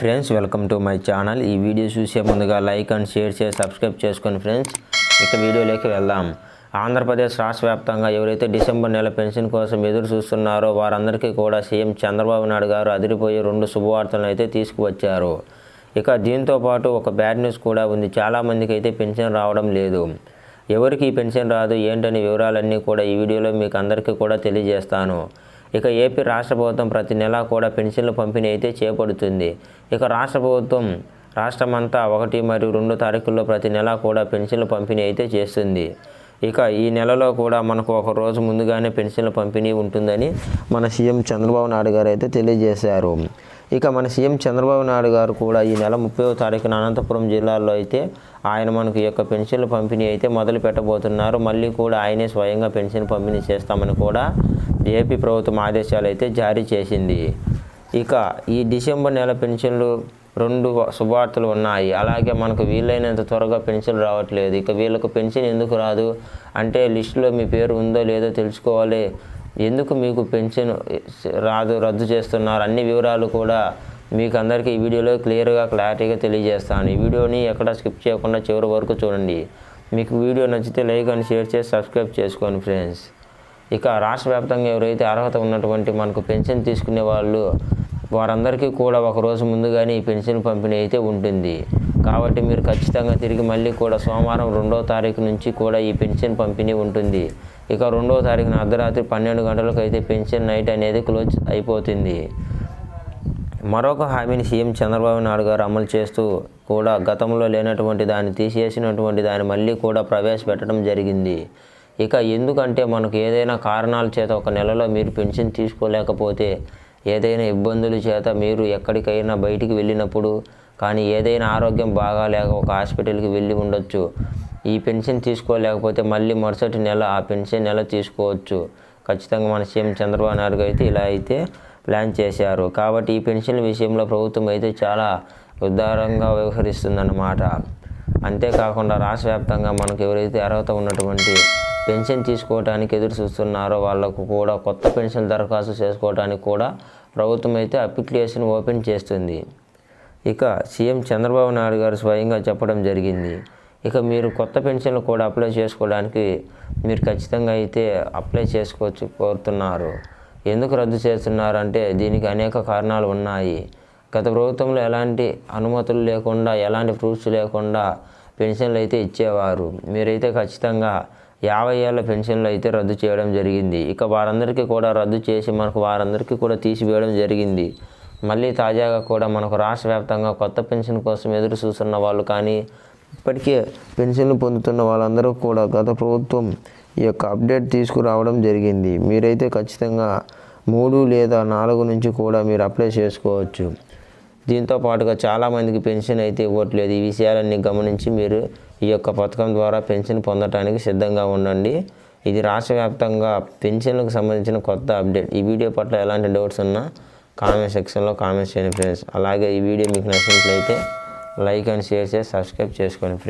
Friends welcome to my channel. ఈ video చూసే ముందుగా లైక్ అండ్ షేర్ చేసి సబ్స్క్రైబ్ చేసుకొని ఫ్రెండ్స్ ఇక వీడియోలోకి వెళ్దాం. ఆంధ్రప్రదేశ్ రాష్ట్ర వ్యాప్తంగా ఎవరైతే డిసెంబర్ నెల పెన్షన్ కోసం ఎదురు చూస్తున్నారో వారందరికీ కూడా సీఎం చంద్రబాబు నాయుడు గారు అదిరిపోయే రెండు శుభవార్తలను అయితే తీసుకువచ్చారు. ఇక దీంతో పాటు ఒక బ్యాడ్ న్యూస్ కూడా ఉంది. చాలామందికి అయితే పెన్షన్ రావడం లేదు. ఎవరికి ఈ పెన్షన్ రాదు ఏంటనే వివరాలన్నీ కూడా ఈ వీడియోలో మీకు అందరికీ కూడా తెలియజేస్తాను. ఇక ఏపీ రాష్ట్ర ప్రభుత్వం ప్రతి నెల కూడా పెన్షన్ల పంపిణీ అయితే చేపడుతుంది. ఇక రాష్ట్ర ప్రభుత్వం రాష్ట్రమంతా ఒకటి మరియు రెండు తారీఖుల్లో ప్రతి నెల కూడా పెన్షన్ల పంపిణీ అయితే చేస్తుంది. ఇక ఈ నెలలో కూడా మనకు ఒక రోజు ముందుగానే పెన్షన్ల పంపిణీ ఉంటుందని మన సీఎం చంద్రబాబు నాయుడు గారు అయితే తెలియజేశారు. ఇక మన సీఎం చంద్రబాబు నాయుడు గారు కూడా ఈ నెల ముప్పైవ తారీఖున అనంతపురం జిల్లాలో అయితే ఆయన మనకు ఈ యొక్క పెన్షన్ల పంపిణీ అయితే మొదలు పెట్టబోతున్నారు. మళ్ళీ కూడా ఆయనే స్వయంగా పెన్షన్ పంపిణీ చేస్తామని కూడా ఏపీ ప్రభుత్వం ఆదేశాలు అయితే జారీ చేసింది. ఇక ఈ డిసెంబర్ నెల పెన్షన్లు రెండు శుభార్తలు ఉన్నాయి. అలాగే మనకు వీలైనంత త్వరగా పెన్షన్ రావట్లేదు. ఇక వీళ్ళకు పెన్షన్ ఎందుకు రాదు? అంటే లిస్టులో మీ పేరు ఉందో లేదో తెలుసుకోవాలి. ఎందుకు మీకు పెన్షన్ రాదు రద్దు చేస్తున్నారు? అన్ని వివరాలు కూడా మీకు అందరికీ ఈ వీడియోలో క్లియర్గా క్లారిటీగా తెలియజేస్తాను. ఈ వీడియోని ఎక్కడ స్కిప్ చేయకుండా చివరి వరకు చూడండి. మీకు వీడియో నచ్చితే లైక్ అండ్ షేర్ చేసి సబ్స్క్రైబ్ చేసుకోండి ఫ్రెండ్స్. ఇక రాష్ట్ర వ్యాప్తంగా ఎవరైతే అర్హత ఉన్నటువంటి మనకు పెన్షన్ తీసుకునే వాళ్ళు వారందరికీ కూడా ఒక రోజు ముందుగానే ఈ పెన్షన్ పంపిణీ అయితే ఉంటుంది. కాబట్టి మీరు ఖచ్చితంగా తిరిగి మళ్ళీ కూడా సోమవారం రెండో తారీఖు నుంచి కూడా ఈ పెన్షన్ పంపిణీ ఉంటుంది. ఇక రెండో తారీఖున అర్ధరాత్రి పన్నెండు గంటలకు అయితే పెన్షన్ నైట్ అనేది క్లోజ్ అయిపోతుంది. మరొక హామీని సీఎం చంద్రబాబు నాయుడు గారు అమలు చేస్తూ కూడా గతంలో లేనటువంటి దాన్ని తీసేసినటువంటి దాన్ని మళ్ళీ కూడా ప్రవేశపెట్టడం జరిగింది. ఇక ఎందుకంటే మనకు ఏదైనా కారణాల చేత ఒక నెలలో మీరు పెన్షన్ తీసుకోలేకపోతే ఏదైనా ఇబ్బందుల చేత మీరు ఎక్కడికైనా బయటికి వెళ్ళినప్పుడు కానీ ఏదైనా ఆరోగ్యం బాగాలేక ఒక హాస్పిటల్కి వెళ్ళి ఉండొచ్చు. ఈ పెన్షన్ తీసుకోలేకపోతే మళ్ళీ మరుసటి నెల ఆ పెన్షన్ నెల తీసుకోవచ్చు? ఖచ్చితంగా మన సీఎం చంద్రబాబు నాయుడు అయితే ఇలా అయితే ప్లాన్ చేశారు. కాబట్టి ఈ పెన్షన్ విషయంలో ప్రభుత్వం అయితే చాలా ఉదారంగా వ్యవహరిస్తుందన్నమాట. అంతేకాకుండా రాష్ట్ర వ్యాప్తంగా మనకు ఎవరైతే అర్హత ఉన్నటువంటి పెన్షన్ తీసుకోవడానికి ఎదురు చూస్తున్నారో వాళ్ళకు కూడా కొత్త పెన్షన్ దరఖాస్తు చేసుకోవడానికి కూడా ప్రభుత్వం అయితే అప్లికేషన్ ఓపెన్ చేస్తుంది. ఇక సీఎం చంద్రబాబు నాయుడు గారు స్వయంగా చెప్పడం జరిగింది. ఇక మీరు కొత్త పెన్షన్లు కూడా అప్లై చేసుకోవడానికి మీరు ఖచ్చితంగా అయితే అప్లై చేసుకోవచ్చు కోరుతున్నారు. ఎందుకు రద్దు చేస్తున్నారంటే దీనికి అనేక కారణాలు ఉన్నాయి. గత ప్రభుత్వంలో ఎలాంటి అనుమతులు లేకుండా ఎలాంటి ప్రూఫ్స్ లేకుండా పెన్షన్లు అయితే ఇచ్చేవారు. మీరైతే ఖచ్చితంగా యాభై ఏళ్ళ పెన్షన్లు అయితే రద్దు చేయడం జరిగింది. ఇక వారందరికీ కూడా రద్దు చేసి మనకు వారందరికీ కూడా తీసివేయడం జరిగింది. మళ్ళీ తాజాగా కూడా మనకు రాష్ట్ర వ్యాప్తంగా కొత్త పెన్షన్ కోసం ఎదురు చూస్తున్న వాళ్ళు కానీ ఇప్పటికే పెన్షన్లు పొందుతున్న వాళ్ళందరూ కూడా గత ప్రభుత్వం ఈ యొక్క అప్డేట్ తీసుకురావడం జరిగింది. మీరైతే ఖచ్చితంగా మూడు లేదా నాలుగు నుంచి కూడా మీరు అప్లై చేసుకోవచ్చు. దీంతో పాటుగా చాలామందికి పెన్షన్ అయితే ఇవ్వట్లేదు. ఈ విషయాలన్నీ గమనించి మీరు ఈ యొక్క పథకం ద్వారా పెన్షన్ పొందడానికి సిద్ధంగా ఉండండి. ఇది రాష్ట్ర వ్యాప్తంగా పెన్షన్లకు సంబంధించిన కొత్త అప్డేట్. ఈ వీడియో పట్ల ఎలాంటి డౌట్స్ ఉన్నా కామెంట్ సెక్షన్లో కామెంట్స్ చేయండి ఫ్రెండ్స్. అలాగే ఈ వీడియో మీకు నచ్చినట్లయితే లైక్ అండ్ షేర్ చేసి సబ్స్క్రైబ్ చేసుకోండి ఫ్రెండ్స్.